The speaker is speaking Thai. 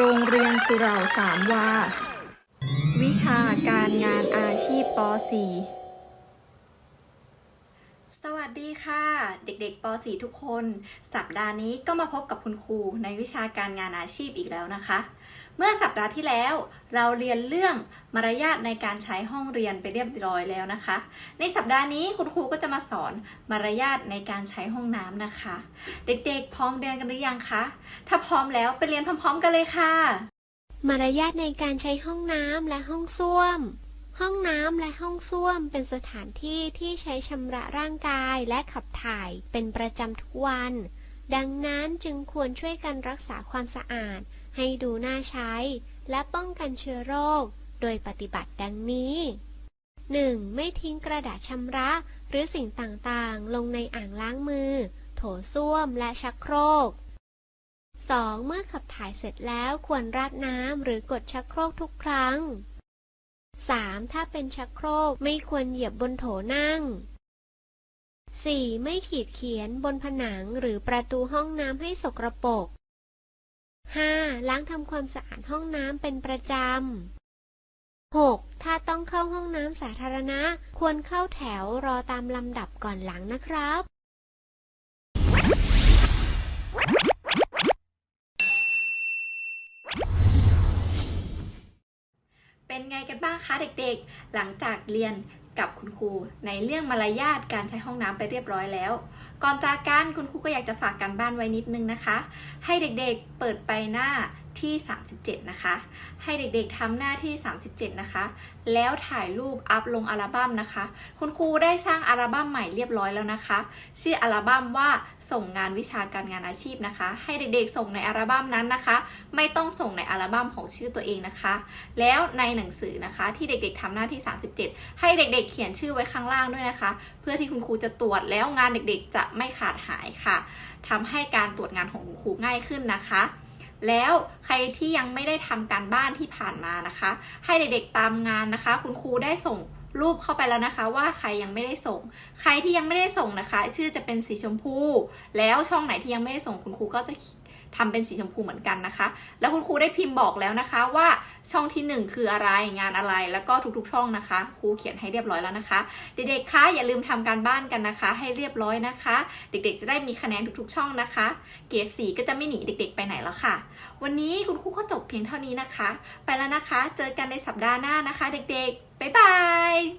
โรงเรียนสุเหร่าสามวา วิชาการงานอาชีพป .4 สวัสดีค่ะ เด็กๆป .4 ทุกคน สัปดาห์นี้ก็มาพบกับคุณครูในวิชาการงานอาชีพอีกแล้วนะคะ เมื่อสัปดาห์ที่แล้วเราเรียนเรื่องมารยาทในการใช้ห้องเรียนไปเรียบร้อยแล้วนะคะ ในสัปดาห์นี้คุณครูก็จะมาสอนมารยาทในการใช้ห้องน้ำนะคะ เด็กๆ พร้อมเรียนกันหรือยังคะ ถ้าพร้อมแล้วไปเรียนพร้อมๆกันเลยค่ะ มารยาทในการใช้ห้องน้ำและห้องส้วม ห้องน้ำและห้องส้วมเป็นสถานที่ที่ใช้ชำระร่างกายและขับถ่ายเป็นประจำทุกวัน ดังนั้นจึงควรช่วยกันรักษาความสะอาด ให้ดูน่าใช้ และป้องกันเชื้อโรค โดยปฏิบัติดังนี้ 1. ไม่ทิ้งกระดาษชำระ หรือสิ่งต่างๆ ลงในอ่างล้างมือ โถส้วมและชักโครก 2. เมื่อขับถ่ายเสร็จแล้วควรราดน้ำหรือกดชักโครกทุกครั้ง 3. ถ้าเป็นชักโครกไม่ควรเหยียบบนโถนั่ง 4. ไม่ขีดเขียนบนผนังหรือประตูห้องน้ำให้สกรปรก 5. ล้างทำความสะอาดห้องน้ำเป็นประจำ 6. ถ้าต้องเข้าห้องน้ำสาธารณะ ควรเข้าแถวรอตามลำดับก่อนหลังนะครับ เป็นไงกันบ้างคะเด็กๆ หลังจากเรียน กับคุณครูในเรื่องมารยาทการใช้ห้องน้ำไปเรียบร้อยแล้ว ก่อนจากกันคุณครูก็อยากจะฝากการบ้านไว้นิดนึงนะคะ ให้เด็กๆเปิดไปหน้า ที่ 37 นะคะ ให้เด็กๆทำหน้าที่ 37 นะคะ แล้วถ่ายรูปอัพลงอัลบั้มนะคะ คุณครูได้สร้างอัลบั้มใหม่เรียบร้อยแล้วนะคะ ชื่ออัลบั้มว่าส่งงานวิชาการงานอาชีพนะคะ ให้เด็กๆส่งในอัลบั้มนั้นนะคะ ไม่ต้องส่งในอัลบั้มของชื่อตัวเองนะคะ แล้วในหนังสือนะคะ ที่เด็กๆทำหน้าที่ 37 ให้เด็กๆ เขียนชื่อไว้ข้างล่างด้วยนะคะ เพื่อที่คุณครูจะตรวจแล้วงานเด็กๆ จะไม่ขาดหายค่ะทำให้การตรวจงานของคุณครูง่ายขึ้นนะคะ แล้วใครที่ยังไม่ได้ทำการบ้านที่ผ่านมานะคะ ให้เด็กๆตามงานนะคะ คุณครูได้ส่งรูปเข้าไปแล้วนะคะ ว่าใครยังไม่ได้ส่ง ใครที่ยังไม่ได้ส่งนะคะ ชื่อจะเป็นสีชมพู แล้วช่องไหนที่ยังไม่ได้ส่งคุณครูก็จะ ทำเป็นสีชมพูเหมือนกันนะคะ แล้วคุณครูได้พิมพ์บอกแล้วนะคะว่าช่องที่หนึ่งคืออะไรงานอะไรแล้วก็ทุกๆ ช่องนะคะ ครูเขียนให้เรียบร้อยแล้วนะคะ เด็กๆคะอย่าลืมทำการบ้านกันนะคะ ให้เรียบร้อยนะคะ เด็กๆ จะได้มีคะแนนทุกๆ ช่องนะคะ เกรดสีก็จะไม่หนีเด็ก ๆ ไปไหนแล้วค่ะ วันนี้คุณครูก็จบเพียงเท่านี้นะคะ ไปแล้วนะคะ เจอกันในสัปดาห์หน้านะคะ เด็กๆบ๊ายบาย